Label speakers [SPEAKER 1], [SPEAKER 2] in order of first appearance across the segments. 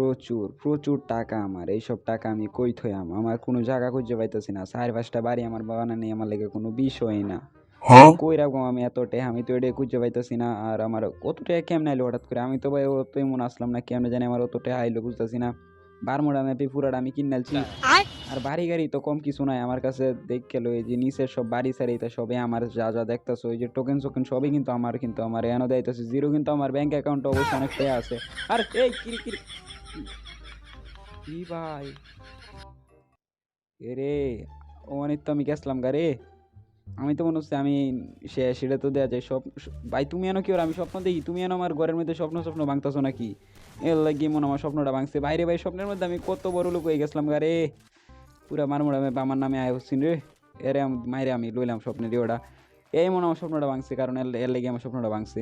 [SPEAKER 1] প্রচুর প্রচুর টাকা আমার এইসব টাকা আমি কই থইয়াম আমার কোনো জায়গা খুঁজে পাইতেছি না চার পাঁচটা বাড়ি আমার বাগানে নেই আমার লেগে কোনো বিষয় না। কই রাখব আমি এত টেহা আমি তো এটা খুঁজে পাইতেছি না আর আমার কত টাকা কেমনে আইলো হঠাৎ করে? আমি তো ভাই অত এমন আসলাম না কেমনে জানি আমার অত টাকা আইলো বুঝতেছি না। বারমুডা ম্যাপে পুরাটা আমি কিনালছি আর বাড়ি গাড়ি তো কম কিছু নাই আমার কাছে দেখ গেল এই যে নিচের সব বাড়ি সারি তা সবই আমার যা যা দেখতেছো ওই যে টোকেন সোকেন সবই কিন্তু আমার কিন্তু আমার এনো দেয়তেছে জিরো কিন্তু আমার ব্যাংক অ্যাকাউন্ট অবশ্যই অনেক টাকা আছে। আর এই কিরি কিরি কি ভাই? ও অনেক তো আমি গেছিলাম গা রে। আমি তো মনে হচ্ছে আমি সে সেটা তো দেওয়া যায়। সব ভাই, তুমি এনো কি ওর? আমি স্বপ্ন দেখি, তুমি এনো আমার ঘরের মধ্যে স্বপ্ন স্বপ্ন ভাঙতেছো নাকি? এর লাগে মনে আমার স্বপ্নটা ভাঙছে। বাইরে ভাই, স্বপ্নের মধ্যে আমি কত বড় লোক হয়ে গেছিলাম গা রে। পুরা মারমুড়া আমি আমার নামে আয় হচ্ছি রে। এরে মাইরে আমি লইলাম স্বপ্নের ওটা এই মনে আমার স্বপ্নটা ভাঙছে, কারণ এর লেগে আমার স্বপ্নটা ভাঙছে।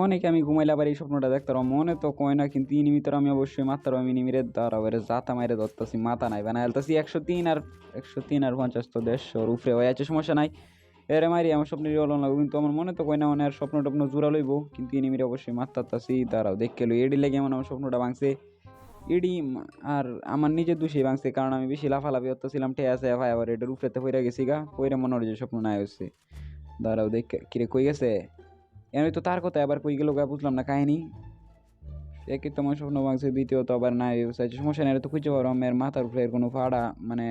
[SPEAKER 1] অনেকে আমি ঘুমাইলে আবার এই স্বপ্নটা দেখতাম মনে তো কয় না, কিন্তু ইনিমিতর আমি অবশ্যই মাত্র আমি নিমিরে দাঁড়াবো এর জাতা মাইরে ধরতেছি, মাথা নাই বানা হেলতেছি একশো তিন আর একশো তিন আর পঞ্চাশ তো দেড়শোর উপরে হয়ে আছে, সমস্যা নাই। এরে মারি আমার স্বপ্নের হলো লাগবে কিন্তু আমার মনে তো কয় না মানে আর স্বপ্ন টপ্ন জোড়া লইব, কিন্তু ইনিমিরে অবশ্যই মাত্রাতাছি দাঁড়াও দেখে লই। এডি লেগে আমার আমার স্বপ্নটা ভাঙছে। এডি আর আমার নিজের দোষেই ভাঙছে, কারণ আমি বেশি লাফালাফি করতেছিলাম টে আছে ভাই, আবার এটার উপরেতে পইরা গেছি গা, পইরা মনে হয় যে স্বপ্ন নাই হচ্ছে দাঁড়াও দেখে কিরে কই গেছে? এমনি তো তার কথা আবার কই গেল গা, বুঝলাম না কাহিনী। একই তো আমার স্বপ্ন ভাঙছে, দ্বিতীয়ত আবার নাই চাইছে সমস্যা নেই তো খুঁজে পারো আমার মাথার উপরে কোনো ফাড়া মানে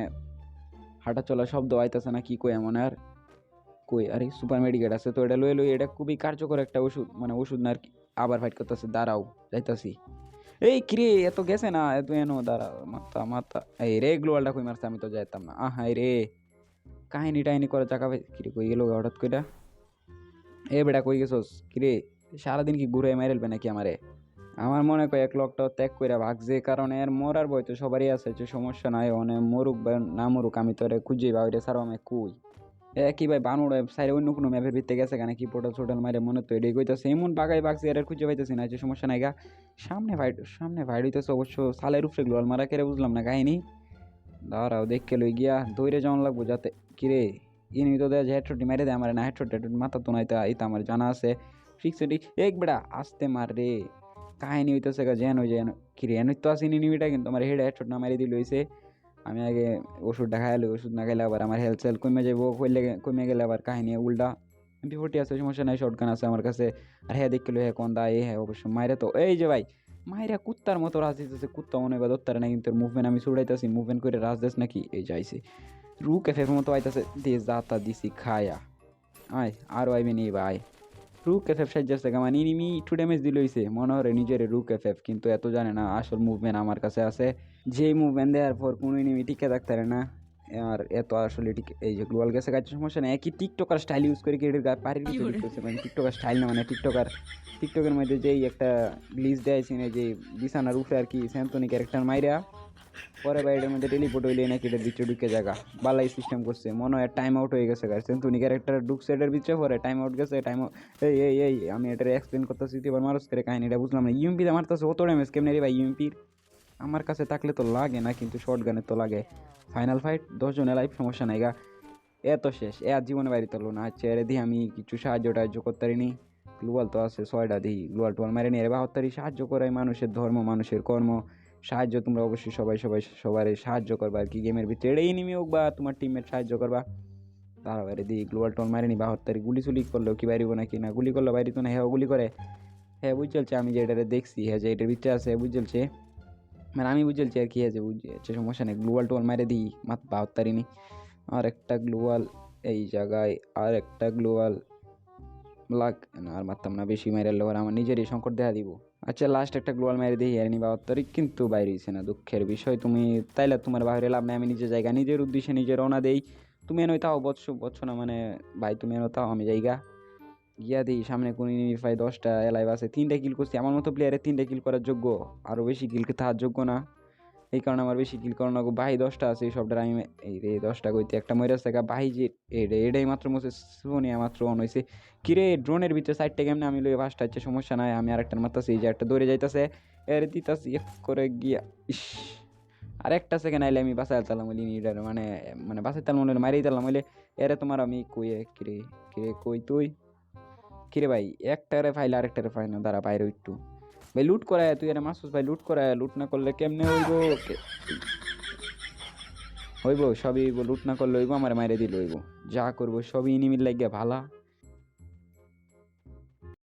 [SPEAKER 1] হাঁটা চলা শব্দ আইতাছে না, কি কই এমন আর? কই, আরে সুপার মেডিকেট আছে, তো এটা লই লই এটা খুবই কার্যকর একটা ওষুধ মানে ওষুধ না আর কি, আবার ফাইট করতেছে, দাঁড়াও, যাইতাছি। এই কিরে, এত গেছে না, এত এনো দাঁড়া মাথা মাথা, এই রে, গ্লোয়ালটা কই মারছে, আমি তো যাইতাম না আহা রে। কাহিনি টাহিনি করে চাকা কিরে কই গেল হঠাৎ কইরা? এ বেটা কই গেছস? কিরে সারাদিন কি ঘুরে মাইরেলবে নাকি আমারে? আমার মনে কয় এক লোকটা ত্যাগ কইরা ভাগছে কারণ এর মরার বই তো সবারই আছে, যে সমস্যা নাই, অনে মরুক বা না মরুক, আমি তো খুঁজে বা ওইটা সারো আমি কুই? এ কি ভাই বানুড় সাইডে অন্য কোনো ম্যাপের ভিত্তে গেছে কেন কি পোটাল ছোটাল মারে মনে তো এটাই কইতাছে, এমন বাগাই বাগছে এর খুঁজে পাইতেছি না, যে সমস্যা নাই গা। সামনে ভাই সামনে ভাই হইতেছে অবশ্য, সালের উপরে গ্লোয়াল মারা কেড়ে বুঝলাম না, কাহিনী? দাঁড়াও দেখকে লই গিয়া দৌড়ে যাওয়ান লাগবো যাতে কিরে দেয় আমার না হেডশট হেডশট মাথা তো নাই তা এই তো আমার জানা আছে। ফিক্সটি এক বেড়া আসতে মার রে কাহিনী হইতেছে গা, যেন যেন কিরে এন তো আসেনি নিমিটা কিন্তু আমার হেড হেডশট না মারি দিল হইছে। আমি আগে ওষুধটা খাইলে ওষুধ না খাইলে আবার আমার হেলথ সেল কমে যাব কইলে কমে গেলে আবার কাহিনী উল্টা। এমপি ফোর্টি আছে, সমস্যা নাই শর্ট গান আছে আমার কাছে। আর হ্যাঁ দেখল হ্যাঁ কোন দা এ হ্যাঁ অবশ্য মাইরে তো, এই যে ভাই, মাইরা কুত্তার মতো রাজ দিতেছে, কুত্তা মনে হয় দত্তারে না কিন্তু মুভমেন্ট আমি ছুড়াইতেছি মুভমেন্ট করে রাজ দেশ নাকি, এই যাইছে রু ক্যাফের মতো আইতাছে দে যাতা দিছি খায়া। আয় আর আইবে নি ভাই রু ক্যাফেফ সাজ্জাছে গামান ইনিমি টু ড্যামেজ দিল হইছে। মনে হরে নিজের রু ক্যাফেফ কিন্তু এত জানে না আসল মুভমেন্ট আমার কাছে আছে। যেই মুভমেন্ট দেওয়ার পর কোনো ইনিমি টিকে থাকতে পারে না। আর এত আসলে ঠিক এই যে গ্লোয়াল গেছে কাছে সমস্যা নেই একই টিকটকার স্টাইল ইউজ করে কেটের গা পারি মানে টিকটকার স্টাইল না মানে টিকটকার টিকটকের মধ্যে যেই একটা গ্লিজ দেয় সিনে যে বিছানার উপরে আর কি স্যান্তনি ক্যারেক্টার মাইরা পরে বাইরের মধ্যে টেলিপোর্ট হইলে নাকি এটার ভিতরে ঢুকে জায়গা। বালাই সিস্টেম করছে। মনে হয় টাইম আউট হয়ে গেছে গাছ সেন্তুনি ক্যারেক্টার ঢুকছে, এটার ভিতরে পরে টাইম আউট গেছে টাইম এই এই এই, আমি এটার এক্সপ্লেন করতেছি এবার মানুষ করে কাহিনীটা বুঝলাম না। ইউএমপি মারতেছে, অত ড্যামেজ কেমনে রে ভাই ইউএমপির আমার কাছে থাকলে তো লাগে না, কিন্তু শর্ট গানে তো লাগে। ফাইনাল ফাইট দশজনের লাইফ সমস্যা নাই গা। এত শেষ, এ আর জীবনে বাড়ি তোলো না। আচ্ছা এরে দিই আমি কিছু সাহায্য টাহায্য করতে পারিনি। গ্লোয়াল তো আছে, ছয়টা দিই গ্লোয়াল টোয়াল মারে নিয়ে বাহত্তরই সাহায্য করে মানুষের ধর্ম, মানুষের কর্ম। সাহায্য তোমরা অবশ্যই সবাই সবাই সবার সাহায্য করবা আর কি। গেমের ভিতরে এটাই নিমি হোক বা তোমার টিমের সাহায্য করবা। তারা বাইরে দিই গ্লোয়াল টোয়াল মারেনি বাহত্তরি গুলি চুলি করলেও কি বাইরিব নাকি না? গুলি করলে বাইরে তো না হ্যাঁ গুলি করে। হ্যাঁ বুঝ চলছে আমি যে এটারে দেখছি হ্যাঁ যে এটার ভিতরে আছে বুঝ চলছে মানে আমি বুঝ চলছি আর কি আছে বুঝ যাচ্ছে সমস্যা নেই। গ্লোয়াল টোয়াল মারে দিই, মাত বাহত্তরিনি আর একটা গ্লোয়াল এই জায়গায় আর একটা গ্লোয়াল লাগ না, আর মারতাম না, বেশি মেরে লোয়ার আমার নিজেরই সংকট দেখা দিব। আচ্ছা লাস্ট একটা গ্লোয়াল মেরে দিয়ে আর নিবা অত্তরিক কিন্তু বাইরে হয়েছে না, দুঃখের বিষয়। তুমি তাইলে তোমার বাইরে লাভ নাই, আমি নিজের জায়গা, নিজের উদ্দেশ্যে নিজের রওনা দেই। তুমি এনে তাও বৎস বৎস না মানে ভাই, তুমি এনে তাও আমি জায়গা। গিয়া দিই, সামনে কোন ইউনিফাই দশটা এলাইভ আছে, তিনটা কিল করছি। আমার মতো প্লেয়ারের তিনটা কিল করার যোগ্য আরও বেশি কিল তাহার যোগ্য না। এই কারণে আমার বেশি কিল করানো বাহি দশটা আছে এই সবটার আমি এই রে, দশটা কইতে একটা ময়রাস থাকা বাহি যে এডে এটাই মাত্র মনে সোনিয়া মাত্র অন হয়েছে কিরে ড্রোনের ভিতরে সাইডটা কেমনে? আমি লই ফার্স্ট হচ্ছে সমস্যা নাই। আমি আরেকটার মারতাছি, এই যে একটা দৌড়ে যাইতাছে। এর দিতাছি করে গিয়া। ইস। আর একটা সেকেন্ড আইলে আমি বাসায় তালাম বলি নিডার মানে মানে বাসায় তালাম মনে মারিয়ে তালাম বলে এরে তোমার আমি কই কিরে কিরে কই তুই? কিরে ভাই, একটারে ফাইলে, আরেকটারে ফাই না, দাঁড়া বাইরে একটু। ভাই লুট করায়, তুই আরে মাসুস ভাই লুট করায়, লুট না করলে কেমনে হইব? হইব, সবই হইব, লুট না করলে হইব, আমার মাইরে দিল হইব। যা করব সবই ইনিমির লাগিয়া ভালা।